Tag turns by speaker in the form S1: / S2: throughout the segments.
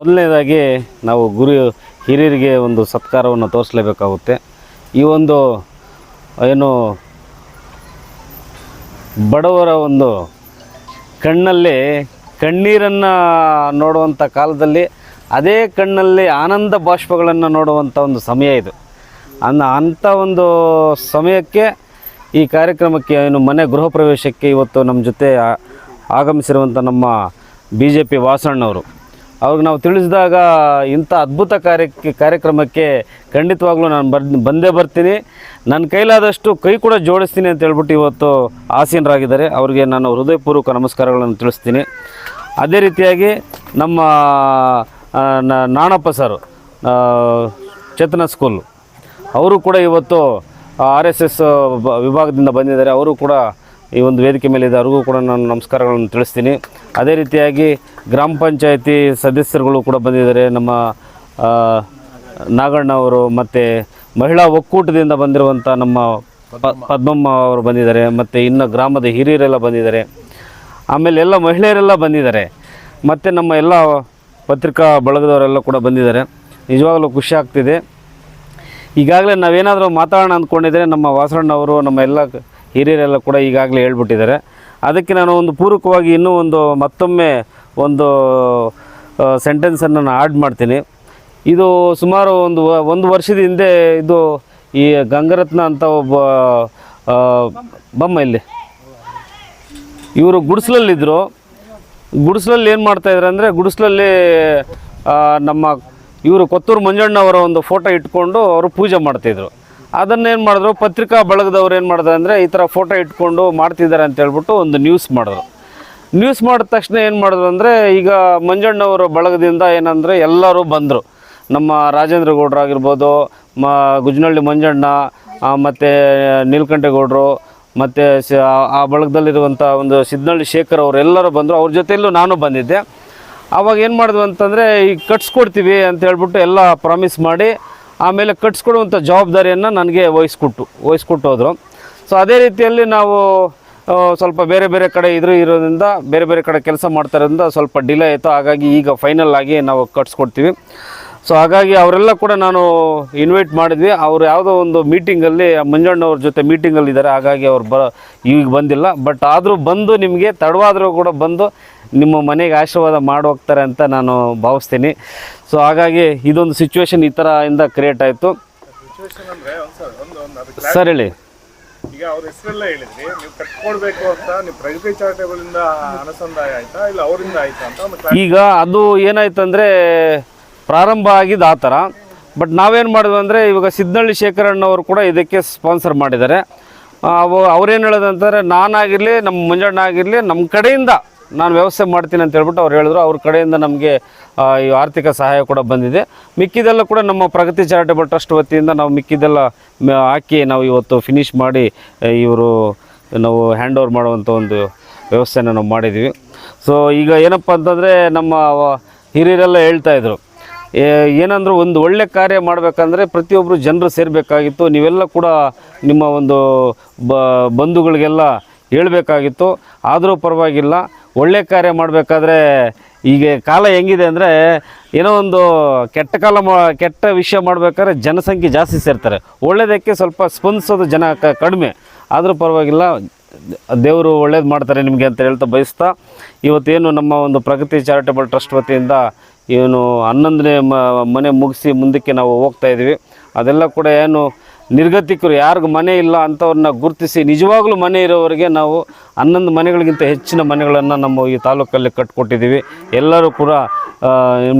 S1: ಮೊದಲನೇದಾಗಿ ನಾವು ಗುರು ಹಿರಿಯರಿಗೆ ಒಂದು ಸತ್ಕಾರವನ್ನು ತೋರಿಸಲೇಬೇಕಾಗುತ್ತೆ. ಈ ಒಂದು, ಏನು, ಬಡವರ ಒಂದು ಕಣ್ಣಲ್ಲಿ ಕಣ್ಣೀರನ್ನು ನೋಡುವಂಥ ಕಾಲದಲ್ಲಿ ಅದೇ ಕಣ್ಣಲ್ಲಿ ಆನಂದ ಬಾಷ್ಪಗಳನ್ನು ನೋಡುವಂಥ ಒಂದು ಸಮಯ ಇದು. ಅನ್ನ ಅಂಥ ಒಂದು ಸಮಯಕ್ಕೆ ಈ ಕಾರ್ಯಕ್ರಮಕ್ಕೆ ಏನು ಮನೆ ಗೃಹ ಪ್ರವೇಶಕ್ಕೆ ಇವತ್ತು ನಮ್ಮ ಜೊತೆ ಆಗಮಿಸಿರುವಂಥ ನಮ್ಮ ಬಿ ಜೆ ಪಿ ವಾಸಣ್ಣವರು. ಅವ್ರಿಗೆ ನಾವು ತಿಳಿಸಿದಾಗ ಇಂಥ ಅದ್ಭುತ ಕಾರ್ಯಕ್ಕೆ, ಕಾರ್ಯಕ್ರಮಕ್ಕೆ ಖಂಡಿತವಾಗ್ಲೂ ನಾನು ಬರ್, ಬಂದೇ ಬರ್ತೀನಿ. ನನ್ನ ಕೈಲಾದಷ್ಟು ಕೈ ಕೂಡ ಜೋಡಿಸ್ತೀನಿ ಅಂತ ಹೇಳ್ಬಿಟ್ಟು ಇವತ್ತು ಆಸೀನರಾಗಿದ್ದಾರೆ. ಅವರಿಗೆ ನಾನು ಹೃದಯಪೂರ್ವಕ ನಮಸ್ಕಾರಗಳನ್ನು ತಿಳಿಸ್ತೀನಿ. ಅದೇ ರೀತಿಯಾಗಿ ನಮ್ಮ ನಾಣಪ್ಪ ಸರ್ ಚೇತನ ಸ್ಕೂಲ್ ಅವರು ಕೂಡ ಇವತ್ತು ಆರ್ ಎಸ್ ಎಸ್ ವಿಭಾಗದಿಂದ ಬಂದಿದ್ದಾರೆ. ಅವರು ಕೂಡ ಈ ಒಂದು ವೇದಿಕೆ ಮೇಲೆ ಇದೆ ಅವ್ರಿಗೂ ಕೂಡ ನಾನು ನಮಸ್ಕಾರಗಳನ್ನು ತಿಳಿಸ್ತೀನಿ. ಅದೇ ರೀತಿಯಾಗಿ ಗ್ರಾಮ ಪಂಚಾಯತಿ ಸದಸ್ಯರುಗಳು ಕೂಡ ಬಂದಿದ್ದಾರೆ. ನಮ್ಮ ನಾಗಣ್ಣ ಅವರು ಮತ್ತು ಮಹಿಳಾ ಒಕ್ಕೂಟದಿಂದ ಬಂದಿರುವಂಥ ನಮ್ಮ ಪದ್ಮಮ್ಮ ಅವರು ಬಂದಿದ್ದಾರೆ. ಮತ್ತು ಇನ್ನು ಗ್ರಾಮದ ಹಿರಿಯರೆಲ್ಲ ಬಂದಿದ್ದಾರೆ. ಆಮೇಲೆ ಎಲ್ಲ ಮಹಿಳೆಯರೆಲ್ಲ ಬಂದಿದ್ದಾರೆ. ಮತ್ತು ನಮ್ಮ ಎಲ್ಲ ಪತ್ರಿಕಾ ಬಳಗದವರೆಲ್ಲ ಕೂಡ ಬಂದಿದ್ದಾರೆ. ನಿಜವಾಗಲೂ ಖುಷಿ ಆಗ್ತಿದೆ. ಈಗಾಗಲೇ ನಾವೇನಾದರೂ ಮಾತಾಡೋಣ ಅಂದ್ಕೊಂಡಿದ್ರೆ ನಮ್ಮ ವಾಸಣ್ಣವರು ನಮ್ಮ ಎಲ್ಲ ಹಿರಿಯರೆಲ್ಲ ಕೂಡ ಈಗಾಗಲೇ ಹೇಳ್ಬಿಟ್ಟಿದ್ದಾರೆ. ಅದಕ್ಕೆ ನಾನು ಒಂದು ಪೂರಕವಾಗಿ ಇನ್ನೂ ಒಂದು ಮತ್ತೊಮ್ಮೆ ಒಂದು ಸೆಂಟೆನ್ಸನ್ನು ನಾನು ಆಡ್ ಮಾಡ್ತೀನಿ. ಇದು ಸುಮಾರು ಒಂದು ಒಂದು ವರ್ಷದ ಹಿಂದೆ ಇದು ಈ ಗಂಗರತ್ನ ಅಂತ ಒಬ್ಬ ಬಮ್ಮ ಇಲ್ಲಿ. ಇವರು ಗುಡಿಸ್ಲಲ್ಲಿದ್ದರು ಗುಡಿಸ್ಲಲ್ಲಿ ಏನು ಮಾಡ್ತಾಯಿದ್ರು ಅಂದರೆ ಗುಡಿಸ್ಲಲ್ಲಿ ನಮ್ಮ ಇವರು ಕೊತ್ತೂರು ಮಂಜಣ್ಣವರ ಒಂದು ಫೋಟೋ ಇಟ್ಕೊಂಡು ಅವರು ಪೂಜೆ ಮಾಡ್ತಿದ್ರು ಅದನ್ನೇನು ಮಾಡಿದ್ರು? ಪತ್ರಿಕಾ ಬಳಗದವ್ರು ಏನು ಮಾಡಿದ್ರು ಅಂದರೆ ಈ ಥರ ಫೋಟೋ ಇಟ್ಕೊಂಡು ಮಾಡ್ತಿದ್ದಾರೆ ಅಂತ ಹೇಳ್ಬಿಟ್ಟು ಒಂದು ನ್ಯೂಸ್ ಮಾಡಿದ್ರು. ನ್ಯೂಸ್ ಮಾಡಿದ ತಕ್ಷಣ ಏನು ಮಾಡಿದ್ರು ಅಂದರೆ ಈಗ ಮಂಜಣ್ಣವರ ಬಳಗದಿಂದ ಏನಂದರೆ ಎಲ್ಲರೂ ಬಂದರು. ನಮ್ಮ ರಾಜೇಂದ್ರ ಗೌಡ್ರಾಗಿರ್ಬೋದು ಮ, ಗುಜ್ನಳ್ಳಿ ಮಂಜಣ್ಣ ಮತ್ತು ನೀಲಕಂಠೇಗೌಡರು ಮತ್ತು ಆ ಬಳಗದಲ್ಲಿರುವಂಥ ಒಂದು ಸಿದ್ನಳ್ಳಿ ಶೇಖರ್ ಅವರೆಲ್ಲರೂ ಬಂದರು. ಅವ್ರ ಜೊತೆಯಲ್ಲೂ ನಾನು ಬಂದಿದ್ದೆ. ಆವಾಗ ಏನು ಮಾಡಿದ್ವು ಅಂತಂದರೆ, ಈಗ ಕಟ್ಸ್ಕೊಡ್ತೀವಿ ಅಂತ ಹೇಳ್ಬಿಟ್ಟು ಎಲ್ಲ ಪ್ರಾಮಿಸ್ ಮಾಡಿ ಆಮೇಲೆ ಕಟ್ಸ್ಕೊಡುವಂಥ ಜವಾಬ್ದಾರಿಯನ್ನು ನನಗೆ ವಹಿಸ್ಕೊಟ್ಟು ವಹಿಸ್ಕೊಟ್ಟು ಹೋದರು ಸೊ ಅದೇ ರೀತಿಯಲ್ಲಿ ನಾವು ಸ್ವಲ್ಪ ಬೇರೆ ಬೇರೆ ಕಡೆ ಇದ್ರು ಇರೋದ್ರಿಂದ, ಬೇರೆ ಬೇರೆ ಕಡೆ ಕೆಲಸ ಮಾಡ್ತಾ ಇರೋದ್ರಿಂದ ಸ್ವಲ್ಪ ಡಿಲೇ ಆಯಿತು. ಹಾಗಾಗಿ ಈಗ ಫೈನಲ್ ಆಗಿ ನಾವು ಕಟ್ಸ್ಕೊಡ್ತೀವಿ. ಸೊ ಹಾಗಾಗಿ ಅವರೆಲ್ಲ ಕೂಡ ನಾನು ಇನ್ವೈಟ್ ಮಾಡಿದ್ವಿ. ಅವ್ರು ಯಾವುದೋ ಒಂದು ಮೀಟಿಂಗಲ್ಲಿ ಮಂಜಣ್ಣವ್ರ ಜೊತೆ ಮೀಟಿಂಗಲ್ಲಿ ಇದ್ದಾರೆ. ಹಾಗಾಗಿ ಅವ್ರು ಬ ಈಗ ಬಂದಿಲ್ಲ. ಬಟ್ ಆದರೂ ಬಂದು ನಿಮಗೆ ತಡವಾದರೂ ಕೂಡ ಬಂದು ನಿಮ್ಮ ಮನೆಗೆ ಆಶೀರ್ವಾದ ಮಾಡೋಗ್ತಾರೆ ಅಂತ ನಾನು ಭಾವಿಸ್ತೀನಿ. ಸೊ ಹಾಗಾಗಿ ಇದೊಂದು ಸಿಚುವೇಶನ್ ಈ ಥರ ಇಂದ ಕ್ರಿಯೇಟ್ ಆಯಿತು.
S2: ಸರ್
S1: ಹೇಳಿ.
S2: ಈಗ ಅವ್ರ ಹೆಸರೆಲ್ಲ ಹೇಳಿದ್ರಿ. ನೀವು ಕಟ್ಕೊಡ್ಬೇಕು ಅಂತ ನೀವು ಪ್ರಗತಿ ಚಾರಿಟೇಬಲ್ ಇಂದ ಆಯ್ತಾ ಇಲ್ಲ ಅವರಿಂದ ಆಯ್ತಾ ಅಂತ
S1: ಈಗ ಅದು ಏನಾಯ್ತಂದ್ರೆ ಅಂದರೆ ಪ್ರಾರಂಭ ಆಗಿದ್ದು ಆ ಥರ. ಬಟ್ ನಾವೇನು ಮಾಡಿದ್ವಿ ಅಂದರೆ ಇವಾಗ ಸಿದ್ನಳ್ಳಿ ಶೇಖರಣ್ಣವರು ಕೂಡ ಇದಕ್ಕೆ ಸ್ಪಾನ್ಸರ್ ಮಾಡಿದ್ದಾರೆ. ಅವು ಅವ್ರೇನು ಹೇಳೋದಂತಂದರೆ ನಾನಾಗಿರಲಿ ನಮ್ಮ ಮಂಜಣ್ಣ ಆಗಿರಲಿ ನಮ್ಮ ಕಡೆಯಿಂದ ನಾನು ವ್ಯವಸ್ಥೆ ಮಾಡ್ತೀನಿ ಅಂತ ಹೇಳ್ಬಿಟ್ಟು ಅವ್ರು ಹೇಳಿದ್ರು. ಅವ್ರ ಕಡೆಯಿಂದ ನಮಗೆ ಈ ಆರ್ಥಿಕ ಸಹಾಯ ಕೂಡ ಬಂದಿದೆ. ಮಿಕ್ಕಿದೆಲ್ಲ ಕೂಡ ನಮ್ಮ ಪ್ರಗತಿ ಚಾರಿಟೇಬಲ್ ಟ್ರಸ್ಟ್ ವತಿಯಿಂದ ನಾವು ಮಿಕ್ಕಿದೆಲ್ಲ ಹಾಕಿ ನಾವು ಇವತ್ತು ಫಿನಿಶ್ ಮಾಡಿ ಇವರು ನಾವು ಹ್ಯಾಂಡ್ ಓವರ್ ಮಾಡುವಂಥ ಒಂದು ವ್ಯವಸ್ಥೆನ ನಾವು ಮಾಡಿದ್ದೀವಿ ಸೊ ಈಗ ಏನಪ್ಪ ಅಂತಂದರೆ ನಮ್ಮ ಹಿರಿಯರೆಲ್ಲ ಹೇಳ್ತಾ ಇದ್ರು. ಏ- ಏನಂದ್ರೆ ಒಂದು ಒಳ್ಳೆ ಕಾರ್ಯ ಮಾಡಬೇಕಂದ್ರೆ ಪ್ರತಿಯೊಬ್ಬರು ಜನರು ಸೇರಬೇಕಾಗಿತ್ತು. ನೀವೆಲ್ಲ ಕೂಡ ನಿಮ್ಮ ಒಂದು ಬಂಧುಗಳಿಗೆಲ್ಲ ಹೇಳಬೇಕಾಗಿತ್ತು. ಆದರೂ ಪರವಾಗಿಲ್ಲ. ಒಳ್ಳೆ ಕಾರ್ಯ ಮಾಡಬೇಕಾದ್ರೆ ಈಗ ಕಾಲ ಹೆಂಗಿದೆ ಅಂದರೆ ಏನೋ ಒಂದು ಕೆಟ್ಟ ಕಾಲ ಕೆಟ್ಟ ವಿಷಯ ಮಾಡಬೇಕಾದ್ರೆ ಜನಸಂಖ್ಯೆ ಜಾಸ್ತಿ ಸೇರ್ತಾರೆ. ಒಳ್ಳೆಯದಕ್ಕೆ ಸ್ವಲ್ಪ ಸ್ಪಂದಿಸೋದು ಜನ ಕಡಿಮೆ. ಆದರೂ ಪರವಾಗಿಲ್ಲ. ದೇವರು ಒಳ್ಳೇದು ಮಾಡ್ತಾರೆ ನಿಮಗೆ ಅಂತ ಹೇಳ್ತಾ ಬಯಸ್ತಾ. ಇವತ್ತೇನು ನಮ್ಮ ಒಂದು ಪ್ರಗತಿ ಚಾರಿಟಬಲ್ ಟ್ರಸ್ಟ್ ವತಿಯಿಂದ ಏನು ಹನ್ನೊಂದನೇ ಮನೆ ಮುಗಿಸಿ ಮುಂದಕ್ಕೆ ನಾವು ಹೋಗ್ತಾ ಇದ್ದೀವಿ. ಅದೆಲ್ಲ ಕೂಡ ಏನು ನಿರ್ಗತಿಕರು, ಯಾರಿಗೂ ಮನೆ ಇಲ್ಲ ಅಂಥವ್ರನ್ನ ಗುರುತಿಸಿ ನಿಜವಾಗ್ಲೂ ಮನೆ ಇರೋವರಿಗೆ ನಾವು ಹನ್ನೊಂದು ಮನೆಗಳಿಗಿಂತ ಹೆಚ್ಚಿನ ಮನೆಗಳನ್ನು ನಮ್ಮ ಈ ತಾಲೂಕಲ್ಲಿ ಕಟ್ಕೊಟ್ಟಿದ್ದೀವಿ. ಎಲ್ಲರೂ ಕೂಡ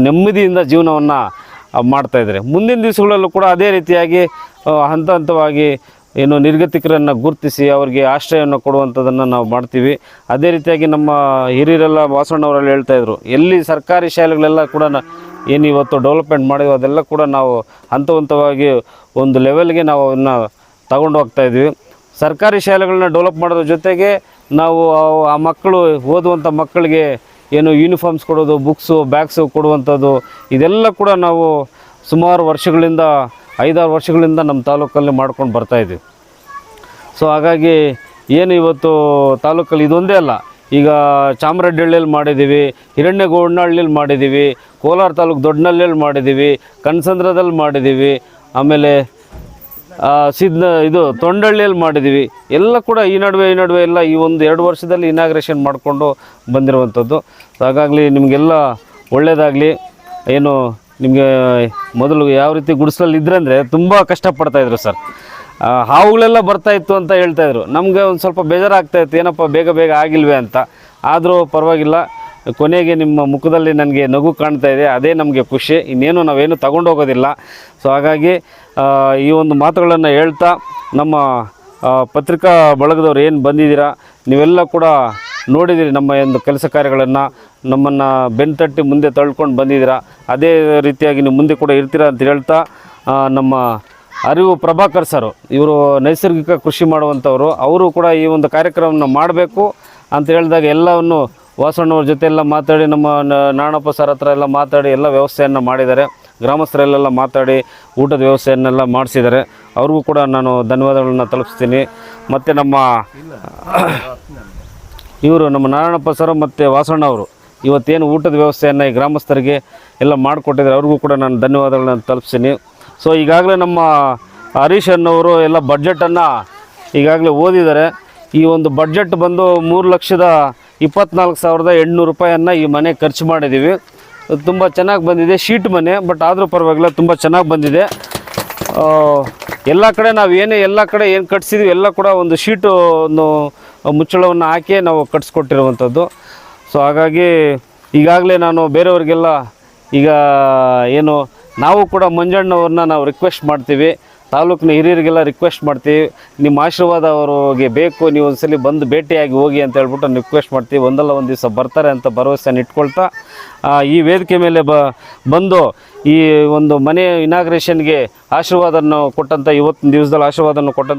S1: ನೆಮ್ಮದಿಯಿಂದ ಜೀವನವನ್ನು ಮಾಡ್ತಾಯಿದ್ದಾರೆ ಮುಂದಿನ ದಿವಸಗಳಲ್ಲೂ ಕೂಡ ಅದೇ ರೀತಿಯಾಗಿ ಹಂತ ಹಂತವಾಗಿ ಏನು ನಿರ್ಗತಿಕರನ್ನು ಗುರುತಿಸಿ ಅವರಿಗೆ ಆಶ್ರಯವನ್ನು ಕೊಡುವಂಥದ್ದನ್ನು ನಾವು ಮಾಡ್ತೀವಿ. ಅದೇ ರೀತಿಯಾಗಿ ನಮ್ಮ ಹಿರಿಯರೆಲ್ಲ ಹೇಳ್ತಾ ಇದ್ರು. ಎಲ್ಲಿ ಸರ್ಕಾರಿ ಶಾಲೆಗಳೆಲ್ಲ ಕೂಡ ಏನು ಇವತ್ತು ಡೆವಲಪ್ಮೆಂಟ್ ಮಾಡಿದ್ವಿ ಅದೆಲ್ಲ ಕೂಡ ನಾವು ಹಂತ ಹಂತವಾಗಿ ಒಂದು ಲೆವೆಲ್ಗೆ ನಾವು ಅದನ್ನು ತಗೊಂಡು ಹೋಗ್ತಾ ಇದ್ವಿ. ಸರ್ಕಾರಿ ಶಾಲೆಗಳನ್ನ ಡೆವಲಪ್ ಮಾಡೋದ್ರ ಜೊತೆಗೆ ನಾವು ಆ ಮಕ್ಕಳು ಓದುವಂಥ ಮಕ್ಕಳಿಗೆ ಏನು ಯೂನಿಫಾರ್ಮ್ಸ್ ಕೊಡೋದು ಬುಕ್ಸು ಬ್ಯಾಗ್ಸು ಕೊಡುವಂಥದ್ದು, ಇದೆಲ್ಲ ಕೂಡ ನಾವು ಸುಮಾರು ವರ್ಷಗಳಿಂದ ಐದಾರು ವರ್ಷಗಳಿಂದ ನಮ್ಮ ತಾಲೂಕಲ್ಲಿ ಮಾಡ್ಕೊಂಡು ಬರ್ತಾಯಿದ್ದೀವಿ ಸೊ ಹಾಗಾಗಿ ಏನು ಇವತ್ತು ತಾಲೂಕಲ್ಲಿ ಇದೊಂದೇ ಅಲ್ಲ, ಈಗ ಚಾಮರಡ್ಡಿಹಳ್ಳಿಯಲ್ಲಿ ಮಾಡಿದ್ದೀವಿ ಹಿರಣ್ಯಗೌಡನಹಳ್ಳಿಯಲ್ಲಿ ಮಾಡಿದ್ದೀವಿ, ಕೋಲಾರ ತಾಲೂಕು ದೊಡ್ಡನಹಳ್ಳಿಯಲ್ಲಿ ಮಾಡಿದ್ದೀವಿ, ಕನಸಂದ್ರದಲ್ಲಿ ಮಾಡಿದ್ದೀವಿ, ಆಮೇಲೆ ಸಿದ್ನ, ಇದು ತೊಂಡಳ್ಳಿಯಲ್ಲಿ ಮಾಡಿದ್ದೀವಿ. ಎಲ್ಲ ಕೂಡ ಈ ನಡುವೆ ಈ ನಡುವೆ ಎಲ್ಲ ಈ ಒಂದು ಎರಡು ವರ್ಷದಲ್ಲಿ ಇನಾಗ್ರೇಷನ್ ಮಾಡಿಕೊಂಡು ಬಂದಿರುವಂಥದ್ದು. ಹಾಗಾಗಲಿ ನಿಮಗೆಲ್ಲ ಒಳ್ಳೆಯದಾಗಲಿ ಏನು ನಿಮಗೆ ಮೊದಲು ಯಾವ ರೀತಿ ಗುಡಿಸಲಲ್ಲಿ ಇದ್ರಂದರೆ ತುಂಬ ಕಷ್ಟಪಡ್ತಾಯಿದ್ರು ಸರ್. ಹಾವುಗಳೆಲ್ಲ ಬರ್ತಾ ಇತ್ತು ಅಂತ ಹೇಳ್ತಾಯಿದ್ರು ನಮಗೆ ಒಂದು ಸ್ವಲ್ಪ ಬೇಜಾರಾಗ್ತಾ ಇತ್ತು, ಏನಪ್ಪ ಬೇಗ ಬೇಗ ಆಗಿಲ್ವೇ ಅಂತ. ಆದರೂ ಪರವಾಗಿಲ್ಲ, ಕೊನೆಗೆ ನಿಮ್ಮ ಮುಖದಲ್ಲಿ ನನಗೆ ನಗು ಕಾಣ್ತಾ ಇದೆ, ಅದೇ ನಮಗೆ ಖುಷಿ. ಇನ್ನೇನು ನಾವೇನು ತಗೊಂಡು ಹೋಗೋದಿಲ್ಲ. ಸೊ ಹಾಗಾಗಿ ಈ ಒಂದು ಮಾತುಗಳನ್ನು ಹೇಳ್ತಾ ನಮ್ಮ ಪತ್ರಿಕಾ ಬಳಗದವ್ರು ಏನು ಬಂದಿದ್ದೀರಾ, ನೀವೆಲ್ಲ ಕೂಡ ನೋಡಿದ್ದೀರಿ ನಮ್ಮ ಒಂದು ಕೆಲಸ ಕಾರ್ಯಗಳನ್ನು. ನಮ್ಮನ್ನು ಬೆನ್ತಟ್ಟಿ ಮುಂದೆ ತಳ್ಕೊಂಡು ಬಂದಿದ್ದೀರಾ? ಅದೇ ರೀತಿಯಾಗಿ ನೀವು ಮುಂದೆ ಕೂಡ ಇರ್ತೀರಾ ಅಂತ ಹೇಳ್ತಾ ನಮ್ಮ ಅರಿವು ಪ್ರಭಾಕರ್ ಸರು ಇವರು ನೈಸರ್ಗಿಕ ಕೃಷಿ ಮಾಡುವಂಥವರು. ಅವರು ಕೂಡ ಈ ಒಂದು ಕಾರ್ಯಕ್ರಮವನ್ನು ಮಾಡಬೇಕು ಅಂತ ಹೇಳಿದಾಗ ಎಲ್ಲವನ್ನು ವಾಸಣ್ಣವ್ರ ಜೊತೆ ಎಲ್ಲ ಮಾತಾಡಿ ನಮ್ಮ ನ- ನಾಣಪ್ಪ ಸರ್ ಹತ್ರ ಎಲ್ಲ ಮಾತಾಡಿ ಎಲ್ಲ ವ್ಯವಸ್ಥೆಯನ್ನು ಮಾಡಿದ್ದಾರೆ. ಗ್ರಾಮಸ್ಥರಲ್ಲೆಲ್ಲ ಮಾತಾಡಿ ಊಟದ ವ್ಯವಸ್ಥೆಯನ್ನೆಲ್ಲ ಮಾಡಿಸಿದ್ದಾರೆ. ಅವ್ರಿಗೂ ಕೂಡ ನಾನು ಧನ್ಯವಾದಗಳನ್ನ ತಲುಪಿಸ್ತೀನಿ. ಮತ್ತು ನಮ್ಮ ಇವರು ನಮ್ಮ ನಾರಾಯಣಪ್ಪ ಸರ್ ಮತ್ತು ವಾಸಣ್ಣ ಅವರು. ಇವತ್ತೇನು ಊಟದ ವ್ಯವಸ್ಥೆಯನ್ನು ಈ ಗ್ರಾಮಸ್ಥರಿಗೆ ಎಲ್ಲ ಮಾಡಿಕೊಟ್ಟಿದ್ದಾರೆ. ಅವ್ರಿಗೂ ಕೂಡ ನಾನು ಧನ್ಯವಾದಗಳನ್ನು ತಲುಪಿಸ್ತೀನಿ. ಸೊ ಈಗಾಗಲೇ ನಮ್ಮ ಹರೀಶ್ ಅನ್ನೋರು ಎಲ್ಲ ಬಡ್ಜೆಟನ್ನು ಈಗಾಗಲೇ ಓದಿದ್ದಾರೆ. ಈ ಒಂದು ಬಡ್ಜೆಟ್ ಬಂದು ಮೂರು ಲಕ್ಷದ ಇಪ್ಪತ್ನಾಲ್ಕು ಸಾವಿರದ ಎಂಟುನೂರು ರೂಪಾಯಿಯನ್ನು ಈ ಮನೆ ಖರ್ಚು ಮಾಡಿದ್ದೀವಿ. ತುಂಬ ಚೆನ್ನಾಗಿ ಬಂದಿದೆ. ಶೀಟ್ ಮನೆ ಬಟ್ ಆದರೂ ಪರವಾಗಿಲ್ಲ ತುಂಬ ಚೆನ್ನಾಗಿ ಬಂದಿದೆ. ಎಲ್ಲ ಕಡೆ ನಾವು ಏನೇ ಎಲ್ಲ ಕಡೆ ಏನು ಕಟ್ಸಿದ್ವಿ, ಎಲ್ಲ ಕೂಡ ಒಂದು ಶೀಟು ಮುಚ್ಚಳವನ್ನು ಹಾಕಿ ನಾವು ಕಟ್ಸ್ಕೊಟ್ಟಿರುವಂಥದ್ದು ಸೊ ಹಾಗಾಗಿ ಈಗಾಗಲೇ ನಾನು ಬೇರೆಯವ್ರಿಗೆಲ್ಲ ಈಗ ಏನು ನಾವು ಕೂಡ ಮಂಜಣ್ಣವ್ರನ್ನ ನಾವು ರಿಕ್ವೆಸ್ಟ್ ಮಾಡ್ತೀವಿ. ತಾಲೂಕಿನ ಹಿರಿಯರಿಗೆಲ್ಲ ರಿಕ್ವೆಸ್ಟ್ ಮಾಡ್ತೀವಿ. ನಿಮ್ಮ ಆಶೀರ್ವಾದ ಅವ್ರಿಗೆ ಬೇಕು. ನೀವು ಒಂದ್ಸಲಿ ಬಂದು ಭೇಟಿಯಾಗಿ ಹೋಗಿ ಅಂತ ಹೇಳ್ಬಿಟ್ಟು ರಿಕ್ವೆಸ್ಟ್ ಮಾಡ್ತೀವಿ. ಒಂದಲ್ಲ ಒಂದು ದಿವಸ ಬರ್ತಾರೆ ಅಂತ ಭರವಸೆಯನ್ನು ಇಟ್ಕೊಳ್ತಾ ಈ ವೇದಿಕೆ ಮೇಲೆ ಬ, ಬಂದು ಈ ಒಂದು ಮನೆ ಇನಾಗ್ರೇಷನ್ಗೆ ಆಶೀರ್ವಾದವನ್ನು ಕೊಟ್ಟಂಥ ಇವತ್ತಿನ ದಿವಸದಲ್ಲಿ ಆಶೀರ್ವಾದವನ್ನು ಕೊಟ್ಟಂಥ